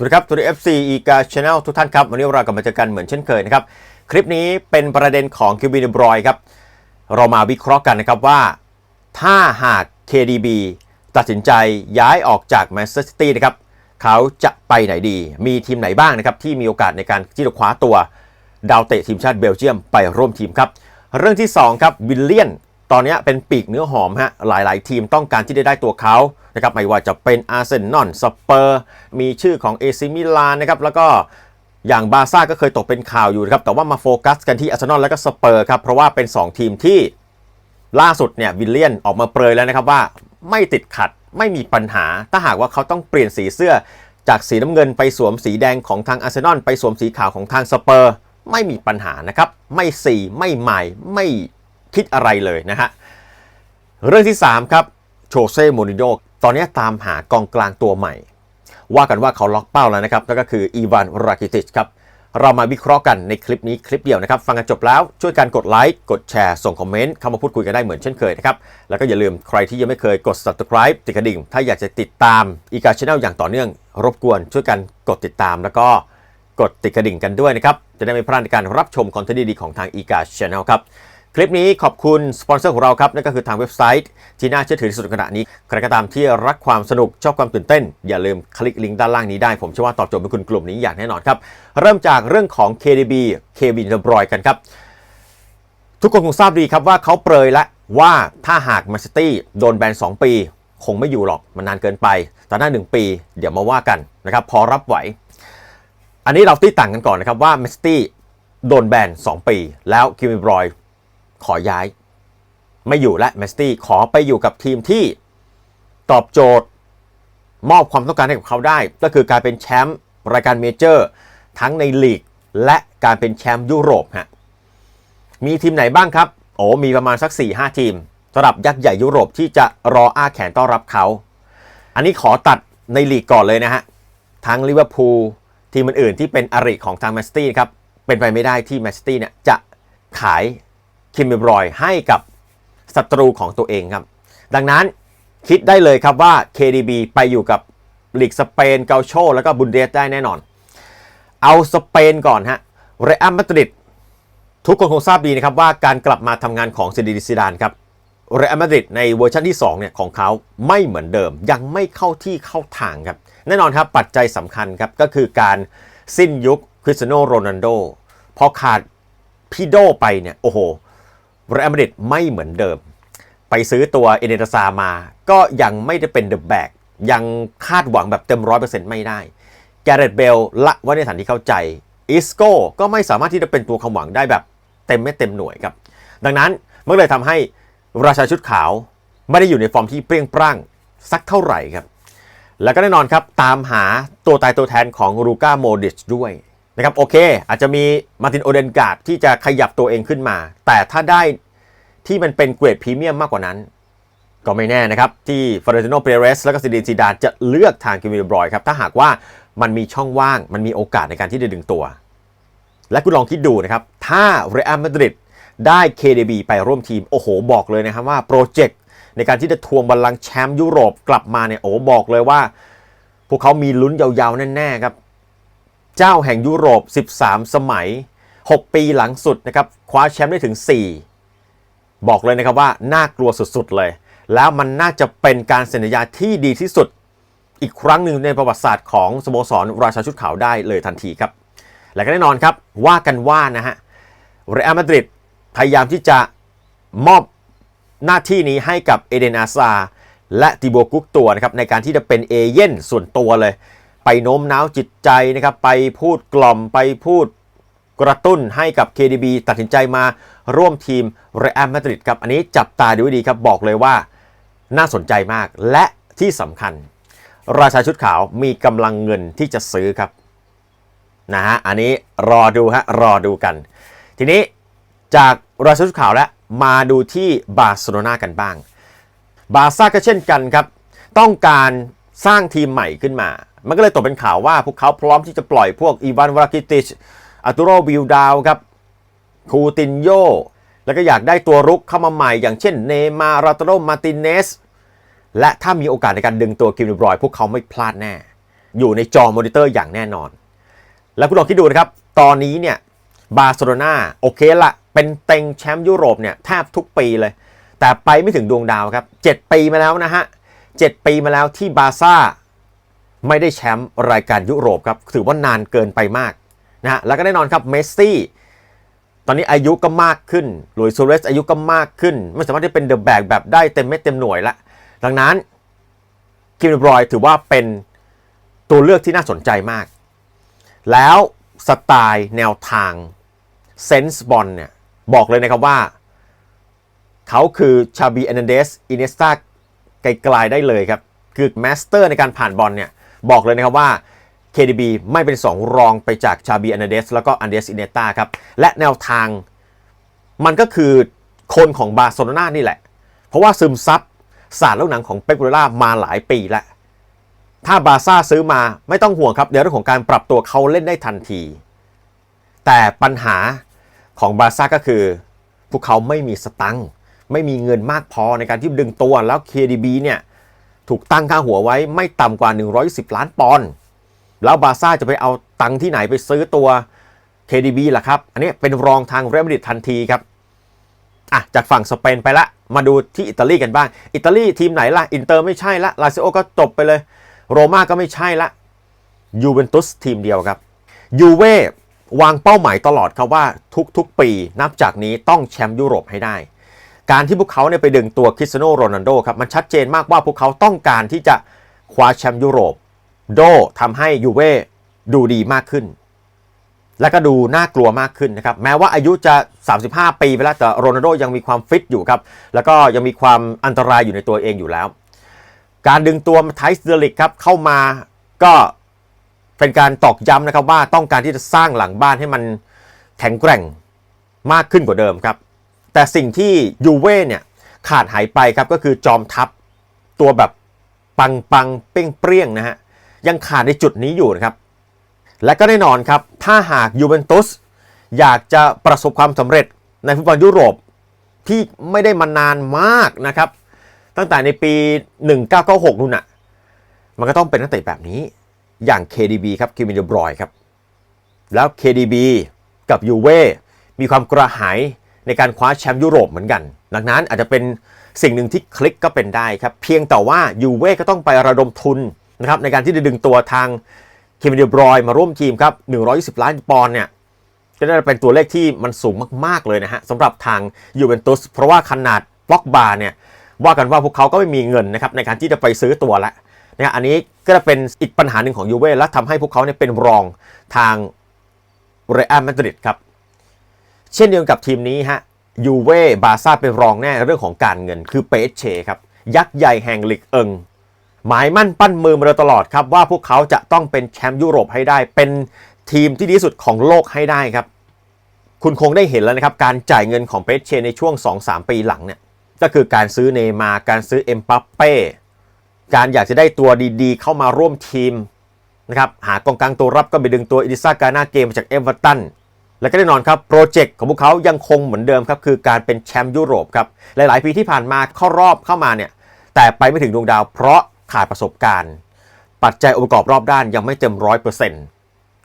สวัสดีครับตัวเอฟซีอีกาชาแนลทุกท่านครับ วันนี้เรากลับมาเจอกันเหมือนเช่นเคยนะครับ คลิปนี้เป็นประเด็นของคิวบินบรอยครับ เรามาวิเคราะห์กันนะครับว่า ถ้าหาก KDB ตัดสินใจย้ายออกจากแมนเชสเตอร์ซิตี้นะครับ เขาจะไปไหนดี มีทีมไหนบ้างนะครับ ที่มีโอกาสในการที่จะคว้าตัว ดาวเตะทีมชาติเบลเยียมไปร่วมทีมครับ เรื่องที่ 2 ครับวิลเลียน ตอนนี้เป็นปีกเนื้อหอมฮะหลาย ๆ ทีมต้องการที่จะได้ตัวเขานะครับไม่ว่าจะเป็นอาร์เซนอลสเปอร์มีชื่อของเอซิมิลานนะครับแล้วก็อย่างบาร์ซ่าก็เคยตกเป็นข่าวอยู่นะครับแต่ว่ามาโฟกัสกันที่อาร์เซนอลและก็สเปอร์ครับเพราะว่าเป็น 2 ทีมที่ล่าสุดเนี่ยวิลเลียนออกมาเปรยแล้วนะครับว่าไม่ติดขัดไม่มีปัญหา ถ้าหากว่าเขาต้องเปลี่ยนสีเสื้อ จากสีน้ำเงินไปสวมสีแดงของทางอาร์เซนอลไปสวมสีขาวของทางสเปอร์ ไม่มีปัญหานะครับ ไม่สีไม่ใหม่ไม่ คิดอะไรเลยนะฮะ เรื่องที่ 3 ครับโชเซ่โมนิโยตอนนี้ตามหากองกลางตัวใหม่ ว่ากันว่าเขาล็อกเป้าแล้วนะครับนั่นก็คืออีวานรากิติชครับเรามาวิเคราะห์กันในคลิปนี้คลิปเดียวนะครับ ฟังกันจบแล้วช่วยกันกดไลค์กดแชร์ส่งคอมเมนต์เข้ามาพูดคุยกันได้เหมือนเช่นเคยนะครับ แล้วก็อย่าลืมใครที่ยังไม่เคยกด subscribe ติดกระดิ่ง ถ้าอยากจะติดตามอีกาชแนลอย่างต่อเนื่อง รบกวนช่วยกันกดติดตามแล้วก็กดติดกระดิ่งกันด้วยนะครับ จะได้ไม่พลาดในการรับชมคอนเทนต์ดีๆของทางอีกาชแนลครับ คลิปนี้ขอบคุณสปอนเซอร์ของเราครับนั่นก็คือทางเว็บไซต์ที่น่าเชื่อถือที่สุดขณะนี้ ใครก็ตามที่รักความสนุกชอบความตื่นเต้น อย่าลืมคลิกลิงก์ด้านล่างนี้ได้ ผมเชื่อว่าตอบโจทย์เป็นคุณกลุ่มนี้อย่างแน่นอนครับ เริ่มจากเรื่องของ KDB เควินเดบรอยกันครับ ทุกคนคงทราบดีครับว่าเขาเปรยแล้วว่าถ้าหากแมนซิตี้โดนแบน 2 ปี คงไม่อยู่หรอกมันนานเกินไป แต่ถ้า 1 ปี เดี๋ยวมาว่ากันนะครับพอรับไหว อันนี้เราตีต่างกันก่อนนะครับว่าแมนซิตี้โดนแบน 2 ปี แล้วคิวมิบรอย ขอย้าย ไม่อยู่และแมนซิตี้ขอไปอยู่กับทีมที่ตอบโจทย์ มอบความต้องการให้กับเขาได้ ก็คือการเป็นแชมป์รายการเมเจอร์ ทั้งในลีก และการเป็นแชมป์ยุโรปฮะมีทีมไหนบ้างครับ โอ้มีประมาณสัก 4-5 ทีมสำหรับยักษ์ใหญ่ยุโรปที่จะรออ้าแขนต้อนรับเขา อันนี้ขอตัดในลีกก่อนเลยนะฮะ ทั้งลิเวอร์พูลทีมอื่นๆที่เป็นอริของทางแมนซิตี้ครับ เป็นไปไม่ได้ที่แมนซิตี้เนี่ยจะขาย คิมเบรอยให้กับศัตรูของตัวเองครับ ดังนั้นคิดได้เลยครับว่า KDB ไปอยู่กับลีกสเปนเกาโชแล้วก็บุนเดสได้แน่นอน เอาสเปนก่อนฮะเรอัลมาดริดทุกคนคงทราบดีนะครับว่าการกลับมาทำงานของซินดิซิดานครับเรอัลมาดริดในเวอร์ชันที่2เนี่ยของเขาไม่เหมือนเดิม ยังไม่เข้าที่เข้าทางครับ แน่นอนครับปัจจัยสำคัญครับ ก็คือการสิ้นยุคคริสเตียโนโรนัลโดพอขาดพี่โดไปเนี่ย โอ้โห เรอัลมาดริดไม่เหมือนเดิม ไปซื้อตัวเอเนตซามา ก็ยังไม่ได้เป็นเดอะแบกยังคาดหวังแบบเต็มร้อยเปอร์เซ็นต์ไม่ได้แกเรตเบลละไว่าในฐานที่เข้าใจอิสโก้ก็ไม่สามารถที่จะเป็นตัวความหวังได้แบบเต็มไม่เต็มหน่วยครับ ดังนั้นมันเลยทำให้ราชาชุดขาวไม่ได้อยู่ในฟอร์มที่เปรี้ยงปร้างสักเท่าไหร่ครับ แล้วก็แน่นอนครับ ตามหาตัวตายตัวแทนของรูก้าโมดิชด้วย นะครับโอเค อาจจะมีมาร์ตินโอเดนการ์ดที่จะขยับตัวเองขึ้นมา แต่ถ้าได้ที่มันเป็นเกรดพรีเมียมมากกว่านั้น ก็ไม่แน่นะครับ ที่ฟลอเรนติโนเปเรสแล้วก็ซิดินซีดาจะเลือกทางกิมมิบรอยครับ ถ้าหากว่ามันมีช่องว่างมันมีโอกาสในการที่จะดึงตัว และคุณลองคิดดูนะครับ ถ้าเรอัลมาดริดได้ KDB ไปร่วมทีม โอ้โห บอกเลยนะครับว่าโปรเจกต์ในการที่จะทวงบัลลังก์แชมป์ยุโรปกลับมาเนี่ยโอ้บอกเลยว่า พวกเขามีลุ้นยาวๆแน่ๆครับ เจ้าแห่งยุโรป 13 สมัย 6 ปีหลังสุดนะครับคว้าแชมป์ได้ถึง 4 บอกเลยนะครับว่าน่ากลัวสุดๆเลย แล้วมันน่าจะเป็นการเซ็นสัญญาที่ดีที่สุด อีกครั้งหนึ่งในประวัติศาสตร์ของสโมสรราชาชุดขาวได้เลยทันทีครับ และก็แน่นอนครับว่ากันว่านะฮะเรอัลมาดริดพยายามที่จะมอบหน้าที่นี้ให้กับเอเดนอาซาและติโบกุกตัวนะครับในการที่จะเป็นเอเย่นส่วนตัวเลย ไปโน้มน้าวจิตใจนะครับไปพูดกล่อมไปพูดกระตุ้นให้กับ KDB ตัดสินใจมาร่วมทีมเรอัลมาดริดครับ อันนี้จับตาดูดีครับ บอกเลยว่าน่าสนใจมาก และที่สำคัญ ราชาชุดขาวมีกำลังเงินที่จะซื้อครับนะฮะอันนี้รอดูฮะรอดูกัน ทีนี้จากราชาชุดขาวแล้วมาดูที่บาร์เซโลนากันบ้าง บาร์ซ่าก็เช่นกันครับ ต้องการ สร้างทีมใหม่ขึ้นมา มันก็เลยตกเป็นข่าวว่าพวกเขาพร้อมที่จะปล่อยพวกอีวานวรากิติชอาตูโรวิลดาวครับคูตินโยแล้วก็อยากได้ตัวรุกเข้ามาใหม่อย่างเช่นเนมาราตโรมาติเนสและถ้ามีโอกาสในการดึงตัวคิมบรอย พวกเขาไม่พลาดแน่ อยู่ในจอมอนิเตอร์อย่างแน่นอน แล้วคุณลองคิดดูนะครับ ตอนนี้เนี่ยบาร์เซโลนาโอเคละเป็นเต็งแชมป์ยุโรปเนี่ยแทบทุกปีเลย แต่ไปไม่ถึงดวงดาวครับ 7 ปีมาแล้วนะฮะ 7 ปีมาแล้วที่บาร์ซ่าไม่ได้แชมป์รายการยุโรปครับถือว่านานเกินไปมากนะฮะแล้วก็แน่นอนครับเมสซี่ตอนนี้อายุก็มากขึ้นหลุยส์ซูเรสอายุก็มากขึ้น ไม่สามารถที่เป็นเดอะแบกแบบได้เต็มเม็ดเต็มหน่วยละ ดังนั้นคิมเดบรอยถือว่าเป็นตัวเลือกที่น่าสนใจมาก แล้วสไตล์แนวทางเซนส์บอลเนี่ยบอกเลยนะครับว่า เขาคือชาบีแอนเดสอินเนสตา ไกลๆได้เลยครับ คือแมสเตอร์ในการผ่านบอลเนี่ย บอกเลยนะครับว่า KDB ไม่เป็น 2 รองไปจากชาบีแอนเดสแล้วก็อันเดสอินเนต้าครับ และแนวทางมันก็คือคนของบาร์เซโลนานี่แหละ เพราะว่าซึมซับศาสตร์ลูกหนังของเป๊กัวเดล่ามาหลายปีแล้ว ถ้าบาซ่าซื้อมาไม่ต้องห่วงครับในเรื่องของการปรับตัวเขาเล่นได้ทันที แต่ปัญหาของบาซ่าก็คือพวกเขาไม่มีสตังค์ ไม่มีเงินมากพอในการที่ดึงตัวแล้ว KDB เนี่ยถูกตั้งค่าหัวไว้ไม่ต่ำกว่า 110 ล้านปอนด์แล้วบาร์ซ่าจะไปเอาตังค์ที่ไหนไปซื้อตัว KDB ล่ะครับ อันนี้เป็นรองทางเรอัลมาดริดทันทีครับอะจากฝั่งสเปนไปละ มาดูที่อิตาลีกันบ้าง อิตาลีทีมไหนล่ะ อินเตอร์ไม่ใช่ละลาซิโอก็จบไปเลย โรม่าก็ไม่ใช่ละยูเวนตุสทีมเดียวครับยูเว่วางเป้าหมายตลอดครับว่าทุกๆปีนับจากนี้ต้องแชมป์ยุโรปให้ได้ การที่พวกเขาเนี่ยไปดึงตัวคริสเตียโนโรนัลโดครับมันชัดเจนมากว่าพวกเขาต้องการที่จะคว้าแชมป์ยุโรป โดทำให้ยูเว่ดูดีมากขึ้น และก็ดูน่ากลัวมากขึ้นนะครับ แม้ว่าอายุจะ 35 ปีไปแล้วแต่โรนัลโดยังมีความฟิตอยู่ครับ แล้วก็ยังมีความอันตรายอยู่ในตัวเองอยู่แล้ว การดึงตัวไทส์เดลิกครับเข้ามาก็เป็นการตอกย้ำนะครับว่าต้องการที่จะสร้างหลังบ้านให้มันแข็งแกร่งมากขึ้นกว่าเดิมครับ แต่สิ่งที่ยูเว่เนี่ยขาดหายไปครับก็คือจอมทัพตัวแบบปังปังเป้งเปรี้ยงนะฮะยังขาดในจุดนี้อยู่นะครับ และก็แน่นอนครับ ถ้าหากยูเวนตุสอยากจะประสบความสำเร็จในฟุตบอลยุโรปที่ไม่ได้มานานมากนะครับ ตั้งแต่ในปี 1996นู่นน่ะมันก็ต้องเป็นนักเตะแบบนี้อย่าง KDB ครับคิมินเดบรอยครับ แล้ว KDB กับยูเว่มีความกระหาย ในการคว้าแชมป์ยุโรปเหมือนกัน ดังนั้นอาจจะเป็นสิ่งหนึ่งที่คลิกก็เป็นได้ครับ เพียงแต่ว่ายูเว่ก็ต้องไประดมทุนนะครับในการที่จะดึงตัวทางเควิเดบรอยมาร่วมทีมครับ 120 ล้านปอนด์เนี่ยก็น่าจะเป็นตัวเลขที่มันสูงมากๆเลยนะฮะสำหรับทางยูเวนตุสเพราะว่าขนาดบล็อกบาร์เนี่ยว่ากันว่าพวกเขาก็ไม่มีเงินนะครับในการที่จะไปซื้อตัวละนะอันนี้ก็จะเป็นอีกปัญหาหนึ่งของยูเว่และทำให้พวกเขาเนี่ยเป็นรองทางเรอัลมาดริดครับ เช่นเดียวกับทีมนี้ฮะยูเว่บาซ่าเป็นรองแน่เรื่องของการเงินคือเปเชครับยักษ์ใหญ่แห่งลีกเอิงหมายมั่นปั้นมือมาโดยตลอดครับว่าพวกเขาจะต้องเป็นแชมป์ยุโรปให้ได้ เป็นทีมที่ดีสุดของโลกให้ได้ครับ คุณคงได้เห็นแล้วนะครับ การจ่ายเงินของเปเชในช่วง 2-3 ปีหลังเนี่ยก็คือการซื้อเนย์มาการซื้อเอ็มปัปเป้การอยากจะได้ตัวดีๆ เข้ามาร่วมทีมนะครับหากองกลางตัวรับก็ไปดึงตัวอิดิซากานาเกมจากเอเวอร์ตัน และก็แน่นอนครับโปรเจกต์ของพวกเขายังคงเหมือนเดิมครับคือการเป็นแชมป์ยุโรปครับหลาย ๆ ปีที่ผ่านมาเข้ารอบเข้ามาเนี่ยแต่ไปไม่ถึงดวงดาว เพราะขาดประสบการณ์ ปัจจัยองค์ประกอบรอบด้านยังไม่เต็มร้อยเปอร์เซ็นต์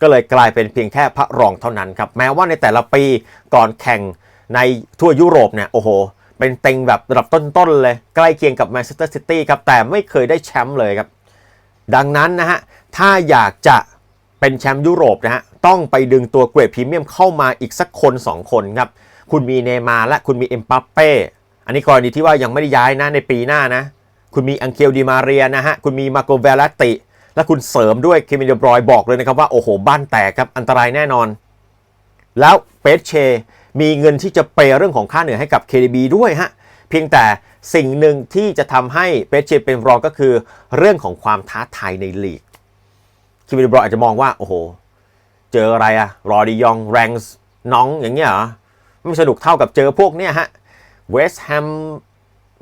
ก็เลยกลายเป็นเพียงแค่พระรองเท่านั้นครับแม้ว่าในแต่ละปีก่อนแข่งในทั่วยุโรปเนี่ยโอ้โห เป็นเต็งแบบระดับต้น ๆ เลย ใกล้เคียงกับแมนเชสเตอร์ซิตี้ครับแต่ไม่เคยได้แชมป์เลยครับดังนั้นนะฮะถ้าอยากจะ เป็นแชมป์ยุโรปนะฮะต้องไปดึงตัวเกรดพรีเมียมเข้ามาอีกสักคน 2 คนครับ คุณมีเนย์มาและคุณมีเอ็มปัปเป้อันนี้กรณีที่ว่ายังไม่ได้ย้ายนะในปีหน้านะ คุณมีอังเคลดีมาเรียนะฮะ คุณมีมาโกเวลติ และคุณเสริมด้วยเคมินเดบรอยบอกเลยนะครับว่า โอ้โห บ้านแตกครับ อันตรายแน่นอน แล้วเปเชมีเงินที่จะเปย์เรื่องของค่าเหนื่อยให้กับ KDB ด้วยฮะเพียงแต่สิ่งหนึ่งที่จะทำให้เปเชเป็นรองก็คือ เรื่องของความท้าทายในลีก คิมินเดบรอยอาจจะมองว่า โอ้โห เจออะไรอะรอดิยองแรงส์น้องอย่างเงี้ยเหรอไม่สนุกเท่ากับเจอพวกเนี้ยฮะเวสต์แฮม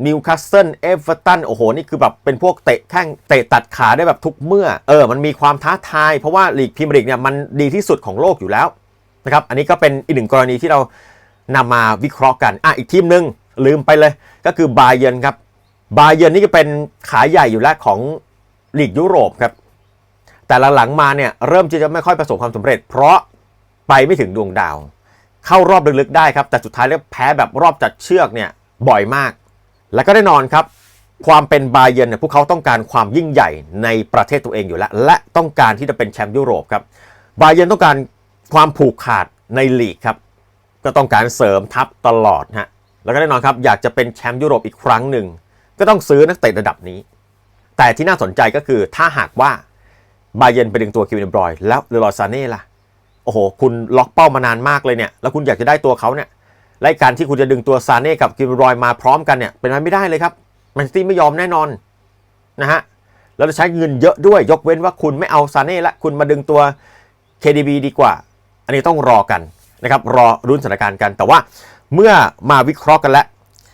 นิวคาสเซิลเอเวอร์ตันโอ้โห นี่คือแบบเป็นพวกเตะแข้งเตะตัดขาได้แบบทุกเมื่อ เออ มันมีความท้าทาย เพราะว่าลีกพรีเมียร์ลีกเนี่ยมันดีที่สุดของโลกอยู่แล้วนะครับ อันนี้ก็เป็นอีกหนึ่งกรณีที่เรานำมาวิเคราะห์กัน อะ อีกทีมหนึ่งลืมไปเลย ก็คือบาเยนครับ บาเยนนี่ก็เป็นขาใหญ่อยู่แล้วของลีกยุโรปครับ แต่หลังๆมาเนี่ยเริ่มที่จะไม่ค่อยประสบความสำเร็จ เพราะไปไม่ถึงดวงดาว เข้ารอบลึกๆได้ครับ แต่สุดท้ายแล้วแพ้แบบรอบจัดเชือกเนี่ยบ่อยมาก และก็แน่นอนครับ ความเป็นบาเยนเนี่ยพวกเขาต้องการความยิ่งใหญ่ในประเทศตัวเองอยู่แล้ว และต้องการที่จะเป็นแชมป์ยุโรปครับบาเยนต้องการความผูกขาดในลีกครับ ก็ต้องการเสริมทัพตลอดฮะแล้วก็แน่นอนครับอยากจะเป็นแชมป์ยุโรปอีกครั้งหนึ่งก็ต้องซื้อนักเตะระดับนี้ แต่ที่น่าสนใจก็คือถ้าหากว่า บาเยนไปดึงตัวคิวเนบรอยน์แล้วเลอรอยซาเน่ล่ะ โอ้โห คุณล็อกเป้ามานานมากเลยเนี่ย แล้วคุณอยากจะได้ตัวเขาเนี่ยและการที่คุณจะดึงตัวซาเน่กับคิวเนบรอยน์มาพร้อมกันเนี่ยเป็นไปไม่ได้เลยครับแมนซิตี้ไม่ยอมแน่นอนนะฮะแล้วจะใช้เงินเยอะด้วยยกเว้นว่าคุณไม่เอาซาเน่ละคุณมาดึงตัว KDB ดีกว่า อันนี้ต้องรอกันนะครับรอรุ้นสถานการณ์กัน แต่ว่าเมื่อมาวิเคราะห์กันแล้ว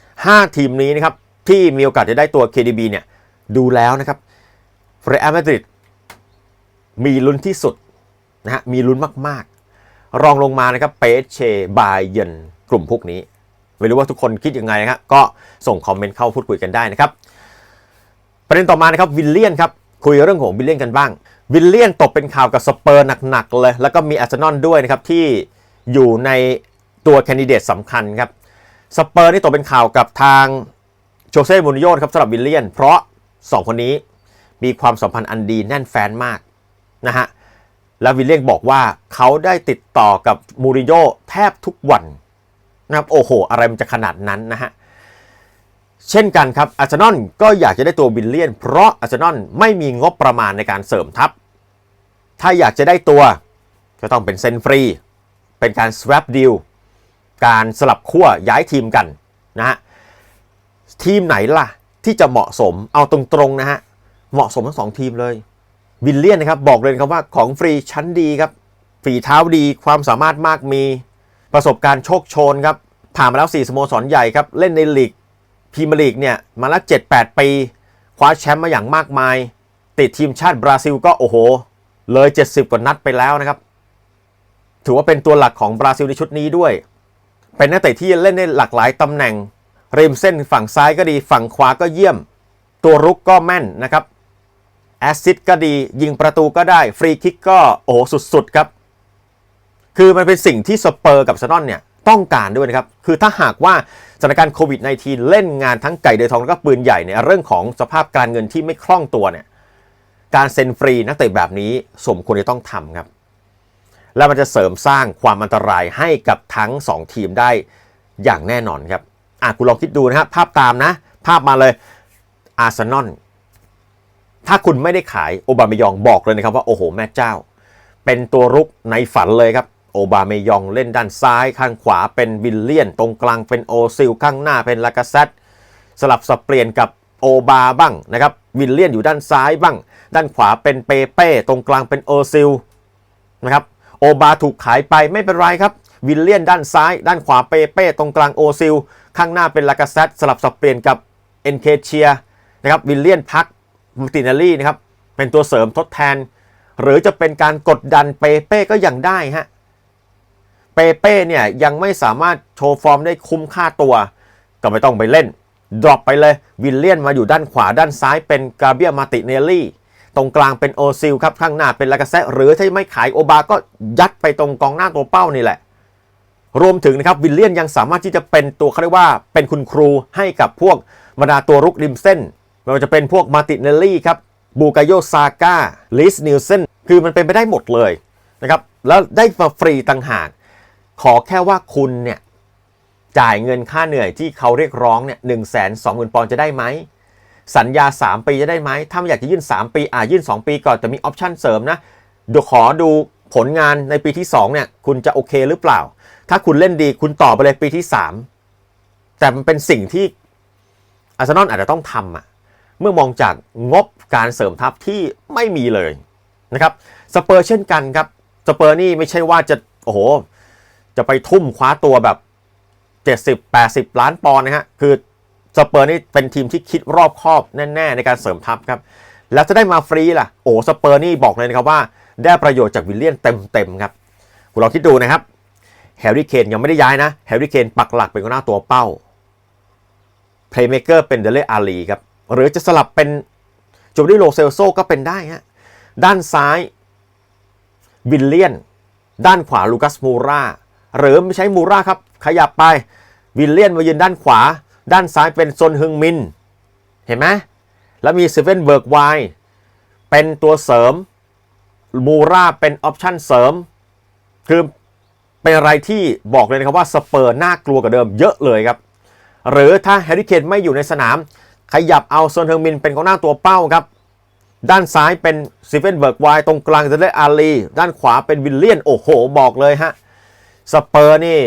5 ทีมนี้นะครับที่มีโอกาสจะได้ตัว KDB เนี่ยดูแล้วนะครับเรอัลมาดริด มีลุ้นที่สุดนะฮะมีลุ้นมากๆ รองลงมานะครับเปเชบายเยนกลุ่มพวกนี้ ไม่รู้ว่าทุกคนคิดยังไงนะครับก็ส่งคอมเมนต์เข้าพูดคุยกันได้นะครับ ประเด็นต่อมานะครับวิลเลียนครับคุยเรื่องของวิลเลียนกันบ้าง วิลเลียนตกเป็นข่าวกับสเปอร์หนักๆเลย แล้วก็มีอาร์เซนอลด้วยนะครับที่อยู่ในตัวแคนดิเดตสำคัญครับสเปอร์นี่ตกเป็นข่าวกับทางโจเซ่มูริโญ่ครับสำหรับวิลเลียน เพราะ 2 คนนี้มีความสัมพันธ์อันดีแน่นแฟนมาก นะฮะแล้ววิลเลียนบอกว่าเขาได้ติดต่อกับมูรินโญ่แทบทุกวันนะครับโอ้โห อะไรมันจะขนาดนั้นนะฮะเช่นกันครับอาร์เซนอลก็อยากจะได้ตัววิลเลียน เพราะอาร์เซนอลไม่มีงบประมาณในการเสริมทัพ ถ้าอยากจะได้ตัวก็ต้องเป็นเซ็นฟรี เป็นการ swap deal การสลับขั้วย้ายทีมกันนะฮะทีมไหนล่ะที่จะเหมาะสมเอาตรงๆนะฮะเหมาะสมทั้งสองทีมเลย วิลเลียนนะครับบอกเลยครับว่าของฟรีชั้นดีครับฝีเท้าดีความสามารถมากมีประสบการณ์โชคโชนครับผ่านมาแล้ว 4 สโมสรใหญ่ครับ เล่นในลีกพรีเมียร์ลีกเนี่ยมาแล้ว 7-8 ปี คว้าแชมป์มาอย่างมากมาย ติดทีมชาติบราซิลก็โอ้โห เลย 70 กว่านัดไปแล้วนะครับ ถือว่าเป็นตัวหลักของบราซิลในชุดนี้ด้วย เป็นนักเตะที่เล่นได้หลากหลายตำแหน่งริมเส้นฝั่งซ้ายก็ดีฝั่งขวาก็เยี่ยม ตัวรุกก็แม่นนะครับ แอสซิสก็ดี ยิงประตูก็ได้ ฟรีคิกก็โอ้โหสุดๆ ครับ คือมันเป็นสิ่งที่สเปอร์กับซานอนเนี่ยต้องการด้วยนะครับ คือถ้าหากว่าสถานการณ์โควิด -19 เล่นงานทั้งไก่เดือยทองแล้วก็ปืนใหญ่เนี่ยเรื่องของสภาพการเงินที่ไม่คล่องตัวเนี่ยการเซ็นฟรีนักเตะแบบนี้สมควรจะต้องทำครับ แล้วมันจะเสริมสร้างความอันตรายให้กับทั้ง 2 ทีมได้อย่างแน่นอนครับอะคุณลองคิดดูนะครับภาพตามนะ ภาพมาเลยอาร์เซนอล ถ้าคุณไม่ได้ขายโอบาเมยองบอกเลยนะครับว่าโอ้โหแม่เจ้า เป็นตัวรุกในฝันเลยครับ โอบาเมยองเล่นด้านซ้ายข้างขวาเป็นวิลเลียน ตรงกลางเป็นโอซิลข้างหน้าเป็นลากาเซตสลับสับเปลี่ยนกับโอบาบ้างนะครับวิลเลียนอยู่ด้านซ้ายบ้าง ด้านขวาเป็นเปเป้ตรงกลางเป็นโอซิลนะครับโอบาถูกขายไปไม่เป็นไรครับวิลเลียนด้านซ้าย ด้านขวาเปเป้ตรงกลางโอซิลข้างหน้าเป็นลากาเซตสลับสับเปลี่ยนกับเอ็นเคเชียนะครับวิลเลียนพัก มาตินาลี่นะครับเป็นตัวเสริมทดแทน หรือจะเป็นการกดดันเปเป้ก็ยังได้ฮะเปเป้เนี่ยยังไม่สามารถโชว์ฟอร์มได้คุ้มค่าตัว ก็ไม่ต้องไปเล่นดรอปไปเลยวิลเลียนมาอยู่ด้านขวาด้านซ้ายเป็นกาเบียมาติเนลลี่ตรงกลางเป็นโอซิลครับข้างหน้าเป็นลากาเซหรือถ้าไม่ขายโอบาก็ยัดไปตรงกองหน้าตัวเป้านี่แหละ รวมถึงนะครับวิลเลียนยังสามารถที่จะเป็นตัวเขาเรียกว่าเป็นคุณครูให้กับพวกบรรดาตัวรุกริมเส้น ไม่ว่าจะเป็นพวกมาติเนลลี่ครับบูกาโยซาก้าลิสนิลเซนคือมันเป็นไปได้หมดเลยนะครับ แล้วได้มาฟรีต่างหาก ขอแค่ว่าคุณเนี่ยจ่ายเงินค่าเหนื่อยที่เขาเรียกร้องเนี่ยหนึ่งแสนสองหมื่นปอนด์จะได้ไหม สัญญา 3 ปีจะได้ไหม ถ้าไม่อยากจะยื่น 3 ปี อ่ายื่น 2 ปีก่อนแต่มีออปชั่นเสริมนะเดี๋ยวขอดูผลงานในปีที่ 2 เนี่ย คุณจะโอเคหรือเปล่า ถ้าคุณเล่นดีคุณต่อไปเลยปีที่ 3 แต่มันเป็นสิ่งที่อาร์เซนอลอาจจะต้องทำอะ เมื่อมองจากงบการเสริมทัพที่ไม่มีเลยนะครับสเปอร์เช่นกันครับสเปอร์นี่ไม่ใช่ว่าจะโอ้โหจะไปทุ่มคว้าตัวแบบ 70 80 ล้านปอนด์นะฮะคือสเปอร์นี่เป็นทีมที่คิดรอบคอบแน่ๆ ในการเสริมทัพครับ แล้วจะได้มาฟรีล่ะ โอ้สเปอร์นี่บอกเลยนะครับว่า ได้ประโยชน์จากวิลเลียนเต็มๆครับคุณลองคิดดูนะครับแฮร์รี่เคนยังไม่ได้ย้ายนะแฮร์รี่เคนปักหลักเป็นหน้าตัวเป้าเพลย์เมเกอร์เป็นเดเลอาลีครับ หรือจะสลับเป็นจูริโลเซลโซก็เป็นได้ฮะด้านซ้ายวิลเลียน ด้านขวาลูคัสมูราหรือไม่ใช้มูราครับ ขยับไปวิลเลียนมายืนด้านขวา ด้านซ้ายเป็นซนฮึงมิน เห็นไหมแล้วมีเซเว่นเบิร์กไวเป็นตัวเสริมมูราเป็นออปชั่นเสริม คือเป็นอะไรที่บอกเลยนะครับว่าสเปอร์น่ากลัวกว่าเดิมเยอะเลยครับ หรือถ้าแฮร์รี่เคนไม่อยู่ในสนาม ขยับเอาเซนเฮอร์มินเป็นกองหน้าตัวเป้าครับ ด้านซ้ายเป็นซิเฟนเบิร์กไวตรงกลางจะได้อาลี ด้านขวาเป็นวิลเลียน โอ้โห บอกเลยฮะ สเปอร์นี่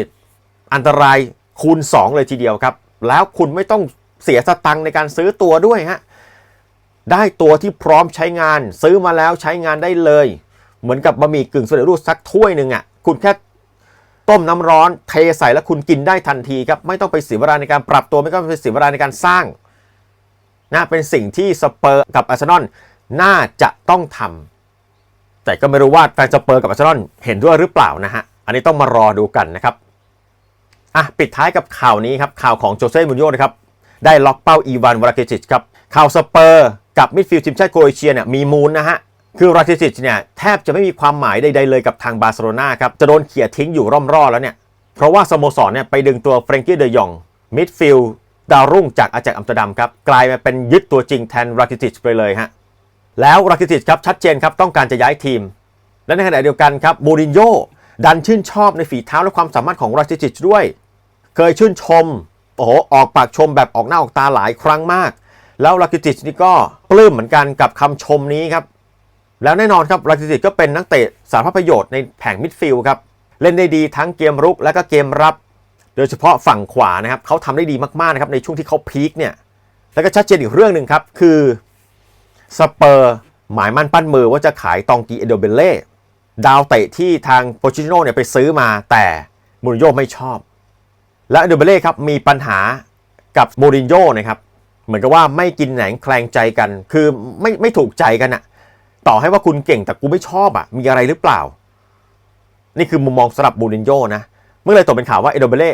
อันตรายคูณ 2 เลยทีเดียวครับ แล้วคุณไม่ต้องเสียสตังค์ในการซื้อตัวด้วยฮะ ได้ตัวที่พร้อมใช้งานซื้อมาแล้วใช้งานได้เลย เหมือนกับบะหมี่กึ่งสำเร็จรูปสักถ้วยหนึ่งอะคุณแค่ต้มน้ำร้อนเทใส่แล้วคุณกินได้ทันทีครับ ไม่ต้องไปเสียเวลาในการปรับตัวไม่ต้องไปเสียเวลาในการสร้าง นะเป็นสิ่งที่สเปอร์กับอาร์เซนอลน่าจะต้องทำแต่ก็ไม่รู้ว่าแฟนสเปอร์กับอาร์เซนอลเห็นด้วยหรือเปล่านะฮะ อันนี้ต้องมารอดูกันนะครับอะปิดท้ายกับข่าวนี้ครับข่าวของโจเซ่มูรินโญนะครับได้ล็อกเป้าอีวานวราเกจิชครับข่าวสเปอร์กับมิดฟิลด์ทีมชาติโครเอเชียเนี่ยมีมูลนะฮะคือราเกจิชเนี่ยแทบจะไม่มีความหมายใดๆเลยกับทางบาร์เซโลนาครับจะโดนเขี่ยทิ้งอยู่ร่อมรอแล้วเนี่ยเพราะว่าสโมสรเนี่ยไปดึงตัวเฟรนกี้เดยองมิดฟิลด์ ดาวรุ่งจากอาแจกอัมสเตอร์ดัมครับกลายมาเป็นยึดตัวจริงแทนราคิติชไปเลยฮะแล้วราคิติชครับชัดเจนครับต้องการจะย้ายทีม และในขณะเดียวกันครับมูรินโญ่ดันชื่นชอบในฝีเท้าและความสามารถของราคิติชด้วย เคยชื่นชมโอ้โหออกปากชมแบบออกหน้าออกตาหลายครั้งมาก แล้วราคิติชนี่ก็ปลื้มเหมือนกันกับคำชมนี้ครับแล้วแน่นอนครับราคิติชก็เป็นนักเตะสารพัดประโยชน์ในแผงมิดฟิลด์ครับเล่นได้ดีทั้งเกมรุกและก็เกมรับ โดยเฉพาะฝั่งขวานะครับเขาทำได้ดีมากๆนะครับในช่วงที่เขาพีคเนี่ยแล้วก็ชัดเจนอีกเรื่องหนึ่งครับ คือสเปอร์หมายมั่นปั้นมือว่าจะขายตองกีเอโดเบเล่ดาวเตะที่ทางโปชิโนเนี่ยไปซื้อมาแต่มูรินโญ่ไม่ชอบ และเอโดเบเล่ครับมีปัญหากับมูรินโญ่นะครับเหมือนกับว่าไม่กินแหนงแคลงใจกัน คือไม่ไม่ถูกใจกันอะต่อให้ว่าคุณเก่งแต่กูไม่ชอบอะมีอะไรหรือเปล่า นี่คือมุมมองสำหรับมูรินโญ่นะ เมื่อเลยตกเป็นข่าวว่าเอโดเบเล่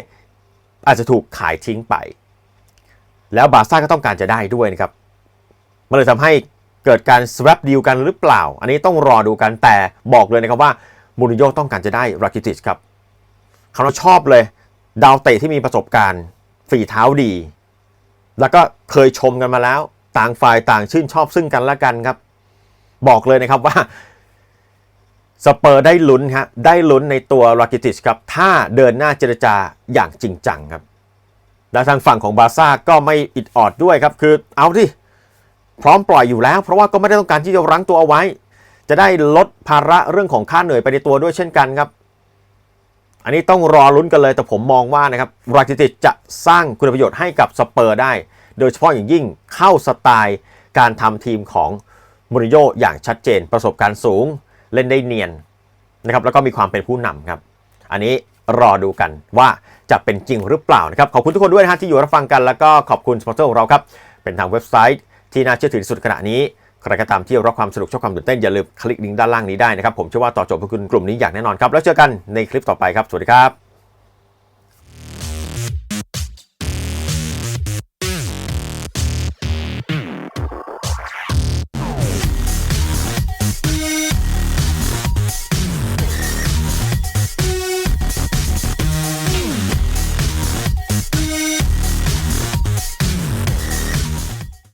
อาจจะถูกขายทิ้งไป แล้วบาซ่าก็ต้องการจะได้ด้วยนะครับ มันเลยทำให้เกิดการ swap ดีลกันหรือเปล่า อันนี้ต้องรอดูกันแต่บอกเลยนะครับว่ามูรินโญ่ต้องการจะได้ราคิติชครับเขาชอบเลย ดาวเตะที่มีประสบการณ์ ฝีเท้าดี แล้วก็เคยชมกันมาแล้ว ต่างฝ่ายต่างชื่นชอบซึ่งกันและกันครับ บอกเลยนะครับว่า สเปอร์ได้ลุ้นฮะได้ลุ้นในตัวรากิติชครับถ้าเดินหน้าเจรจาอย่างจริงจังครับ และทางฝั่งของบาร์ซ่าก็ไม่อิดออดด้วยครับ คือเอาที่พร้อมปล่อยอยู่แล้ว เพราะว่าก็ไม่ได้ต้องการที่จะรั้งตัวเอาไว้ จะได้ลดภาระเรื่องของค่าเหนื่อยไปในตัวด้วยเช่นกันครับ อันนี้ต้องรอลุ้นกันเลยแต่ผมมองว่านะครับรากิติชจะสร้างคุณประโยชน์ให้กับสเปอร์ได้ โดยเฉพาะอย่างยิ่งเข้าสไตล์การทำทีมของมูริโญ่อย่างชัดเจนประสบการณ์สูง เล่นได้เนียนนะครับแล้วก็มีความเป็นผู้นำครับ อันนี้รอดูกันว่าจะเป็นจริงหรือเปล่านะครับ ขอบคุณทุกคนด้วยนะฮะที่อยู่รับฟังกันแล้วก็ขอบคุณสปอนเซอร์ของเราครับ เป็นทางเว็บไซต์ที่น่าเชื่อถือที่สุดขณะนี้ใครก็ตามที่รักความสนุกชอบความตื่นเต้นอย่าลืมคลิกลิงก์ด้านล่างนี้ได้นะครับผมเชื่อว่าต่อจบพวกคุณกลุ่มนี้อย่างแน่นอนครับแล้วเจอกันในคลิปต่อไปครับสวัสดีครับ